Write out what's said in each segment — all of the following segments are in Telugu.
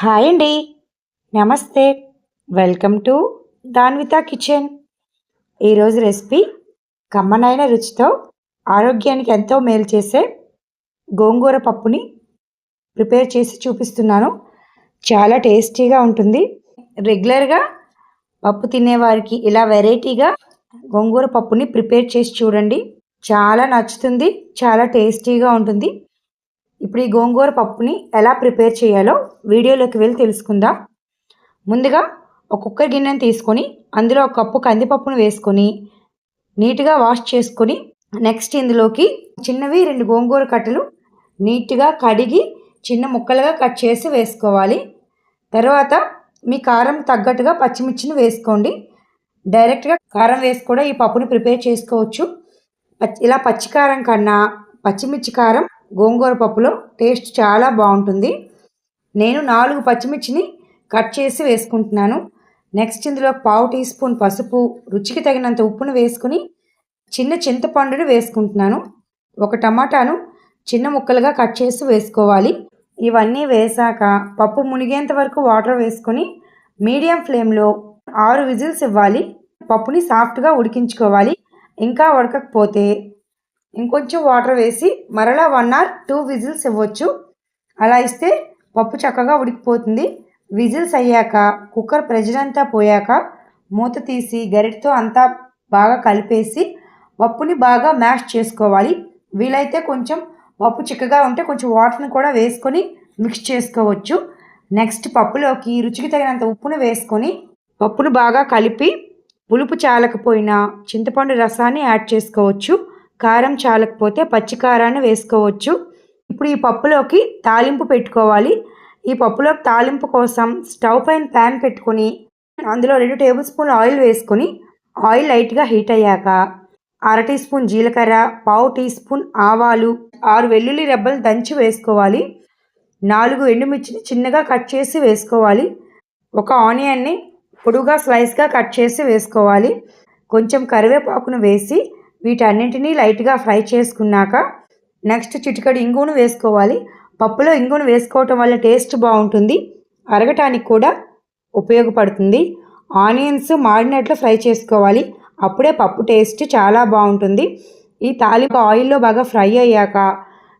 హాయ్ అండి. నమస్తే. Welcome to Danvitha kitchen. ఈరోజు రెసిపీ కమ్మనైన రుచితో ఆరోగ్యానికి ఎంతో మేలు చేసే గోంగూర పప్పుని ప్రిపేర్ చేసి చూపిస్తున్నాను. చాలా టేస్టీగా ఉంటుంది. రెగ్యులర్గా పప్పు తినేవారికి ఇలా వెరైటీగా గోంగూర పప్పుని ప్రిపేర్ చేసి చూడండి. చాలా నచ్చుతుంది చాలా టేస్టీగా ఉంటుంది. ఇప్పుడు ఈ గోంగూర పప్పుని ఎలా ప్రిపేర్ చేయాలో వీడియోలోకి వెళ్ళి తెలుసుకుందాం. ముందుగా ఒక కుక్కర్ గిన్నెను తీసుకొని అందులో ఒక కప్పు కందిపప్పును వేసుకొని నీట్గా వాష్ చేసుకొని నెక్స్ట్ ఇందులోకి చిన్నవి రెండు గోంగూర కట్టలు నీట్గా కడిగి చిన్న ముక్కలుగా కట్ చేసి వేసుకోవాలి. తర్వాత మీ కారం తగ్గట్టుగా పచ్చిమిర్చిని వేసుకోండి. డైరెక్ట్గా కారం వేసి కూడా ఈ పప్పుని ప్రిపేర్ చేసుకోవచ్చు. ఇలా పచ్చికారం కన్నా పచ్చిమిర్చి కారం గోంగూర పప్పులో టేస్ట్ చాలా బాగుంటుంది. నేను నాలుగు పచ్చిమిర్చిని కట్ చేసి వేసుకుంటున్నాను. నెక్స్ట్ ఇందులో పావు టీ స్పూన్ పసుపు రుచికి తగినంత ఉప్పును వేసుకుని చిన్న చింతపండును వేసుకుంటున్నాను. ఒక టమాటాను చిన్న ముక్కలుగా కట్ చేసి వేసుకోవాలి. ఇవన్నీ వేసాక పప్పు మునిగేంత వరకు వాటర్ వేసుకొని మీడియం ఫ్లేమ్లో ఆరు విజిల్స్ ఇవ్వాలి. పప్పుని సాఫ్ట్గా ఉడికించుకోవాలి. ఇంకా ఉడకకపోతే ఇంకొంచెం వాటర్ వేసి మరలా వన్ ఆర్ టూ విజిల్స్ ఇవ్వచ్చు. అలా ఇస్తే పప్పు చక్కగా ఉడికిపోతుంది. విజిల్స్ అయ్యాక కుక్కర్ ప్రెజర్ అంతా పోయాక మూత తీసి గరిటతో అంతా బాగా కలిపేసి పప్పుని బాగా మ్యాష్ చేసుకోవాలి. వీలైతే కొంచెం పప్పు చిక్కగా ఉంటే కొంచెం వాటర్ని కూడా వేసుకొని మిక్స్ చేసుకోవచ్చు. నెక్స్ట్ పప్పులోకి రుచికి తగినంత ఉప్పును వేసుకొని పప్పును బాగా కలిపి పులుపు చాలకపోయినా చింతపండు రసాన్ని యాడ్ చేసుకోవచ్చు. కారం చాలకపోతే పచ్చికారాన్ని వేసుకోవచ్చు. ఇప్పుడు ఈ పప్పులోకి తాలింపు పెట్టుకోవాలి. ఈ పప్పులోకి తాలింపు కోసం స్టవ్ పైన ప్యాన్ పెట్టుకొని అందులో రెండు టేబుల్ స్పూన్ ఆయిల్ వేసుకొని ఆయిల్ లైట్గా హీట్ అయ్యాక అర టీ స్పూన్ జీలకర్ర పావు టీ స్పూన్ ఆవాలు ఆరు వెల్లుల్లి రెబ్బలు దంచి వేసుకోవాలి. నాలుగు ఎండుమిర్చిని చిన్నగా కట్ చేసి వేసుకోవాలి. ఒక ఆనియన్ని పొడుగా స్లైస్గా కట్ చేసి వేసుకోవాలి. కొంచెం కరివేపాకును వేసి వీటన్నింటినీ లైట్గా ఫ్రై చేసుకున్నాక నెక్స్ట్ చిటికడి ఇంగును వేసుకోవాలి. పప్పులో ఇంగును వేసుకోవటం వల్ల టేస్ట్ బాగుంటుంది. అరగటానికి కూడా ఉపయోగపడుతుంది. ఆనియన్స్ మాడినట్లు ఫ్రై చేసుకోవాలి. అప్పుడే పప్పు టేస్ట్ చాలా బాగుంటుంది. ఈ తాలింపు ఆయిల్లో బాగా ఫ్రై అయ్యాక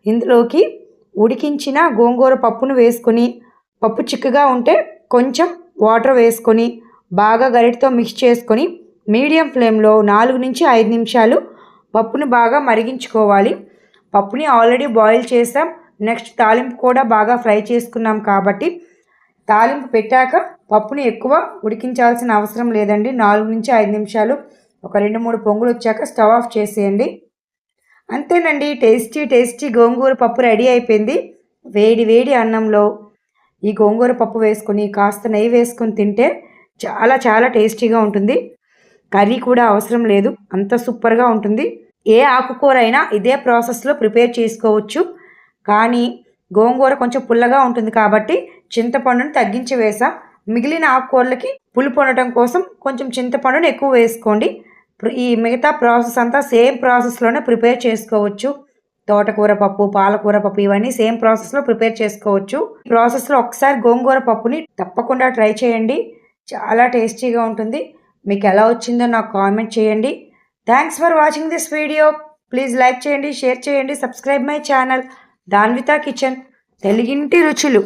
ఇందులోకి ఉడికించిన గోంగూర పప్పును వేసుకొని పప్పు చిక్కగా ఉంటే కొంచెం వాటర్ వేసుకొని బాగా గరిటతో మిక్స్ చేసుకొని మీడియం ఫ్లేమ్లో నాలుగు నుంచి ఐదు నిమిషాలు పప్పుని బాగా మరిగించుకోవాలి. పప్పుని ఆల్రెడీ బాయిల్ చేసాం నెక్స్ట్ తాలింపు కూడా బాగా ఫ్రై చేసుకున్నాం కాబట్టి తాలింపు పెట్టాక పప్పుని ఎక్కువ ఉడికించాల్సిన అవసరం లేదండి. నాలుగు నుంచి ఐదు నిమిషాలు ఒక రెండు మూడు పొంగులు వచ్చాక స్టవ్ ఆఫ్ చేసేయండి. అంతేనండి. టేస్టీ టేస్టీ గోంగూర పప్పు రెడీ అయిపోయింది. వేడి వేడి అన్నంలో ఈ గోంగూర పప్పు వేసుకొని కాస్త నెయ్యి వేసుకొని తింటే చాలా చాలా టేస్టీగా ఉంటుంది. కర్రీ కూడా అవసరం లేదు. అంత సూపర్గా ఉంటుంది. ఏ ఆకుకూర అయినా ఇదే ప్రాసెస్లో ప్రిపేర్ చేసుకోవచ్చు. కానీ గోంగూర కొంచెం పుల్లగా ఉంటుంది కాబట్టి చింతపండును తగ్గించి వేసాం. మిగిలిన ఆకుకూరలకి పులుపు ఉండటం కోసం కొంచెం చింతపండును ఎక్కువ వేసుకోండి. ఈ మిగతా ప్రాసెస్ అంతా సేమ్ ప్రాసెస్లోనే ప్రిపేర్ చేసుకోవచ్చు. తోటకూర పప్పు పాలకూర పప్పు ఇవన్నీ సేమ్ ప్రాసెస్లో ప్రిపేర్ చేసుకోవచ్చు. ప్రాసెస్లో ఒకసారి గోంగూర పప్పుని తప్పకుండా ట్రై చేయండి. చాలా టేస్టీగా ఉంటుంది. మీకు ఎలా వచ్చిందో నాకు కామెంట్ చేయండి. Thanks for watching this video please like చేయండి షేర్ చేయండి subscribe my channel Danvitha kitchen తెలుగింటి రుచులు.